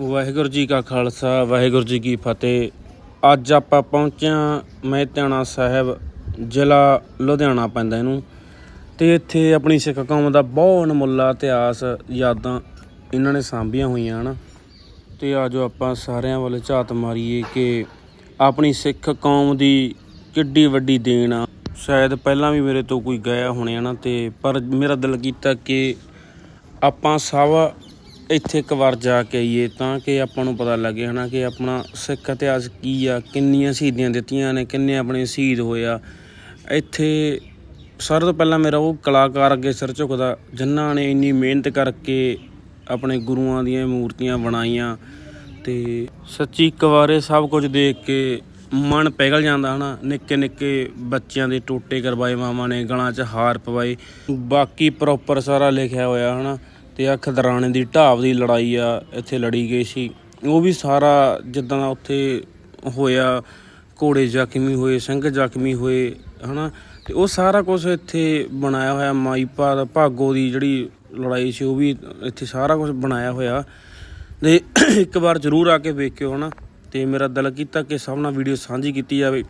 ਵਾਹਿਗੁਰੂ ਜੀ ਕਾ ਖਾਲਸਾ, ਵਾਹਿਗੁਰੂ ਜੀ ਕੀ ਫਤਿਹ। ਅੱਜ ਆਪਾਂ ਪਹੁੰਚਿਆ ਮਹਿਤਿਆਣਾ ਸਾਹਿਬ, ਜ਼ਿਲ੍ਹਾ ਲੁਧਿਆਣਾ ਪੈਂਦਾ ਇਹਨੂੰ। ਤੇ ਇੱਥੇ ਆਪਣੀ ਸਿੱਖ ਕੌਮ ਦਾ ਬਹੁਤ ਅਣਮੁੱਲਾ ਇਤਿਹਾਸ ਯਾਦਾਂ ਇਹਨਾਂ ਨੇ ਸਾਂਭੀਆਂ ਹੋਈਆਂ ਹਨ। ਤੇ ਆਜੋ ਆਪਾਂ ਸਾਰਿਆਂ ਵੱਲ ਝਾਤ ਮਾਰੀਏ ਕਿ ਆਪਣੀ ਸਿੱਖ ਕੌਮ ਦੀ ਕਿੱਡੀ ਵੱਡੀ ਦੇਣ ਆ। ਸ਼ਾਇਦ ਪਹਿਲਾਂ ਵੀ ਮੇਰੇ ਤੋਂ ਕੋਈ ਗਿਆ ਹੋਣੇ ਨਾ, ਤੇ ਪਰ ਮੇਰਾ ਦਿਲ ਕੀਤਾ ਕਿ ਆਪਾਂ ਸਭ ਇੱਥੇ ਇੱਕ ਵਾਰ ਜਾ ਕੇ ਆਈਏ ਤਾਂ ਕਿ ਆਪਾਂ ਨੂੰ ਪਤਾ ਲੱਗੇ ਹਨਾ ਕਿ ਆਪਣਾ ਸਿੱਖ ਇਤਿਹਾਸ ਕੀ ਆ, ਕਿੰਨੀਆਂ ਸ਼ਹੀਦੀਆਂ ਦਿੱਤੀਆਂ ਨੇ, ਕਿੰਨੇ ਆਪਣੇ ਸ਼ਹੀਦ ਹੋਏ ਆ। ਇੱਥੇ ਸਾਰਿਆਂ ਤੋਂ ਪਹਿਲਾਂ ਮੇਰਾ ਉਹ ਕਲਾਕਾਰ ਅੱਗੇ ਸਿਰ ਝੁਕਦਾ, ਜਿਨ੍ਹਾਂ ਨੇ ਇੰਨੀ ਮਿਹਨਤ ਕਰਕੇ ਆਪਣੇ ਗੁਰੂਆਂ ਦੀਆਂ ਮੂਰਤੀਆਂ ਬਣਾਈਆਂ ਤੇ ਸੱਚੀ ਇੱਕ ਵਾਰੇ ਸਭ ਕੁਝ ਦੇਖ ਕੇ ਮਨ ਪੈਗਲ ਜਾਂਦਾ ਹਨਾ। ਨਿੱਕੇ ਨਿੱਕੇ ਬੱਚਿਆਂ ਦੇ ਟੋਟੇ ਕਰਵਾਏ, ਮਾਵਾਂ ਨੇ ਗਲਾਂ 'ਚ ਹਾਰ ਪਵਾਏ, ਬਾਕੀ ਪ੍ਰੋਪਰ ਸਾਰਾ ਲਿਖਿਆ ਹੋਇਆ ਹਨਾ। ਤੇ ਆ ਖਦਰਾਣੇ ਦੀ ਢਾਬ ਦੀ ਲੜਾਈ ਆ, ਇੱਥੇ ਲੜੀ ਗਈ ਸੀ। ਉਹ ਵੀ ਸਾਰਾ ਜਿੱਦਾਂ ਦਾ ਉੱਥੇ ਹੋਇਆ, ਘੋੜੇ ਜ਼ਖਮੀ ਹੋਏ, ਸਿੰਘ ਜ਼ਖਮੀ ਹੋਏ, ਹਨਾ? ਤੇ ਉਹ ਸਾਰਾ ਕੁਝ ਇੱਥੇ ਬਣਾਇਆ ਹੋਇਆ ਮਾਈਪਾ ਦਾ ਭਾਗੋ ਦੀ ਜਿਹੜੀ ਲੜਾਈ ਸੀ, ਉਹ ਵੀ ਇੱਥੇ ਸਾਰਾ ਕੁਝ ਬਣਾਇਆ ਹੋਇਆ। ਤੇ ਇੱਕ ਵਾਰ ਜ਼ਰੂਰ ਆ ਕੇ ਵੇਖਿਓ, ਹਨਾ? ਤੇ ਮੇਰਾ ਦਿਲ ਕੀਤਾ ਕਿ ਸਭ ਨਾਲ ਵੀਡੀਓ ਸਾਂਝੀ ਕੀਤੀ ਜਾਵੇ।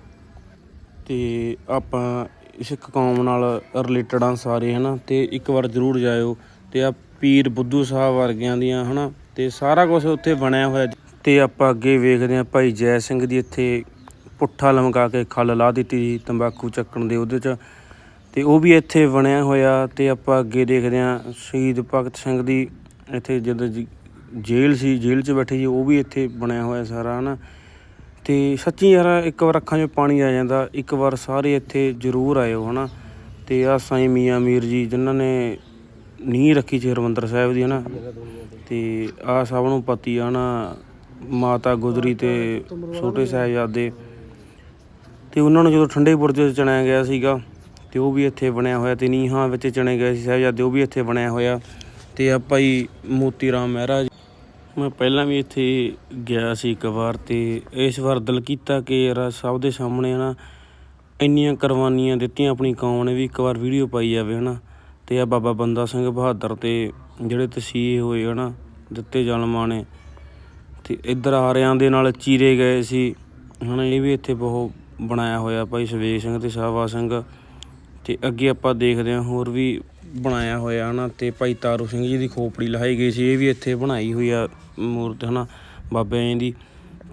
ਤੇ ਆਪਾਂ ਸਿੱਖ ਕੌਮ ਨਾਲ ਰਿਲੇਟਡ ਆ ਸਾਰੇ, ਹਨਾ? ਤੇ ਇੱਕ ਵਾਰ ਜ਼ਰੂਰ ਜਾਇਓ। ਤੇ ਆ ਪੀਰ ਬੁੱਧੂ ਸਾਹਿਬ ਵਰਗਿਆਂ ਦੀਆਂ, ਹਨਾ? ਤੇ ਸਾਰਾ ਕੁਝ ਉੱਥੇ ਬਣਿਆ ਹੋਇਆ। ਤੇ ਆਪਾਂ ਅੱਗੇ ਵੇਖਦੇ ਆ ਭਾਈ ਜੈ ਸਿੰਘ ਦੀ ਇੱਥੇ ਪੁੱਠਾ ਲਮਕਾ ਕੇ ਖੱਲ ਲਾ ਦਿੱਤੀ ਸੀ ਤੰਬਾਕੂ ਚੱਕਣ ਦੇ ਉਹਦੇ ਚ। ਤੇ ਉਹ ਵੀ ਇੱਥੇ ਬਣਿਆ ਹੋਇਆ ਤੇ ਆਪਾਂ ਅੱਗੇ ਦੇਖਦੇ ਆ ਸ਼ਹੀਦ ਭਗਤ ਸਿੰਘ ਦੀ ਇੱਥੇ ਜਦੋਂ ਜੇਲ੍ਹ ਸੀ, ਜੇਲ੍ਹ 'ਚ ਬੈਠੇ ਜੀ ਉਹ ਵੀ ਇੱਥੇ ਬਣਿਆ ਹੋਇਆ ਸਾਰਾ, ਹਨਾ? ਤੇ ਸੱਚੀ ਯਾਰ ਇੱਕ ਵਾਰ ਅੱਖਾਂ 'ਚ ਪਾਣੀ ਆ ਜਾਂਦਾ, ਇੱਕ ਵਾਰ ਸਾਰੇ ਇੱਥੇ ਜ਼ਰੂਰ ਆਇਓ, ਹਨਾ? ਤੇ ਆ ਸਾਈਂ ਮੀਆਂ ਮੀਰ ਜੀ, ਜਿਨ੍ਹਾਂ ਨੇ ਨੀਂਹ ਰੱਖੀ ਸੀ ਹਰਿਮੰਦਰ ਸਾਹਿਬ ਦੀ ਹਨਾ? ਤੇ ਆ ਸਭ ਨੂੰ ਪਤੀ ਆ ਨਾ ਮਾਤਾ ਗੁਜਰੀ ਤੇ ਛੋਟੇ ਸਾਹਿਬਜ਼ਾਦੇ। ਤੇ ਉਹਨਾਂ ਨੂੰ ਜਦੋਂ ਠੰਡੇ ਬੁਰਜ 'ਚ ਚਣਿਆ ਗਿਆ ਸੀਗਾ ਤੇ ਉਹ ਵੀ ਇੱਥੇ ਬਣਿਆ ਹੋਇਆ ਤੇ ਨੀਹਾਂ ਵਿੱਚ ਚਣੇ ਗਏ ਸੀ ਸਾਹਿਬਜ਼ਾਦੇ ਉਹ ਵੀ ਇੱਥੇ ਬਣਿਆ ਹੋਇਆ। ਤੇ ਆ ਭਾਈ ਮੋਤੀ ਰਾਮ ਮਹਿਰਾ ਮੈਂ ਪਹਿਲਾਂ ਵੀ ਇੱਥੇ ਗਿਆ ਸੀ ਇੱਕ ਵਾਰ ਤੇ ਇਸ ਵਾਰ ਦਿਲ ਕੀਤਾ ਕਿ ਯਾਰ ਸਭ ਦੇ ਸਾਹਮਣੇ ਨਾ ਇੰਨੀਆਂ ਕੁਰਬਾਨੀਆਂ ਦਿੱਤੀਆਂ ਆਪਣੀ ਕੌਮ ਨੇ ਵੀ ਇੱਕ ਵਾਰ ਵੀਡੀਓ ਪਾਈ ਜਾਵੇ ਹਨਾ? ਤੇ ਆ ਬਾਬਾ ਬੰਦਾ ਸਿੰਘ ਬਹਾਦਰ ਤੇ ਜਿਹੜੇ ਤਸੀਹੇ ਹੋਏ ਹਨਾ ਦਿੱਤੇ ਜ਼ਲਮਾਂ ਨੇ। ਤੇ ਇੱਧਰ ਆਰਿਆਂ ਦੇ ਨਾਲ ਚੀਰੇ ਗਏ ਸੀ। ਹਨਾ ਇਹ ਵੀ ਇੱਥੇ ਬਹੁਤ ਬਣਾਇਆ ਹੋਇਆ ਭਾਈ ਸਵੇਗ ਸਿੰਘ ਤੇ ਸ਼ਾਹਵਾ ਸਿੰਘ। ਤੇ ਅੱਗੇ ਆਪਾਂ ਦੇਖਦੇ ਹਾਂ ਹੋਰ ਵੀ ਬਣਾਇਆ ਹੋਇਆ ਹਨਾ ਤੇ ਭਾਈ ਤਾਰੂ ਸਿੰਘ ਜੀ ਦੀ ਖੋਪੜੀ ਲਹਾਈ ਗਈ ਸੀ, ਇਹ ਵੀ ਇੱਥੇ ਬਣਾਈ ਹੋਈ ਆ ਮੂਰਤ, ਹਨਾ ਬਾਬਿਆਂ ਜੀ ਦੀ।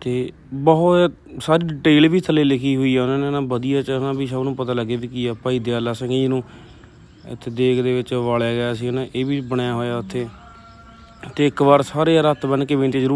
ਤੇ ਬਹੁਤ ਸਾਰੀ ਡਿਟੇਲ ਵੀ ਥੱਲੇ ਲਿਖੀ ਹੋਈ ਆ ਉਹਨਾਂ ਨੇ ਨਾ, ਵਧੀਆ ਚ ਹਨਾ ਵੀ ਸਭ ਨੂੰ ਪਤਾ ਲੱਗੇ ਵੀ ਕੀ ਆ ਭਾਈ ਦਿਆਲਾ ਸਿੰਘ ਜੀ ਨੂੰ ਇੱਥੇ ਦੇਗ ਦੇ ਵਿੱਚ ਵਾਲਿਆ ਗਿਆ ਸੀ ਨਾ ਇਹ ਵੀ ਬਣਿਆ ਹੋਇਆ ਉੱਥੇ। ਤੇ ਇੱਕ ਵਾਰ ਸਾਰੇ ਰੱਤ ਬਣ ਕੇ ਬੇਨਤੀ ਜ਼ਰੂਰ।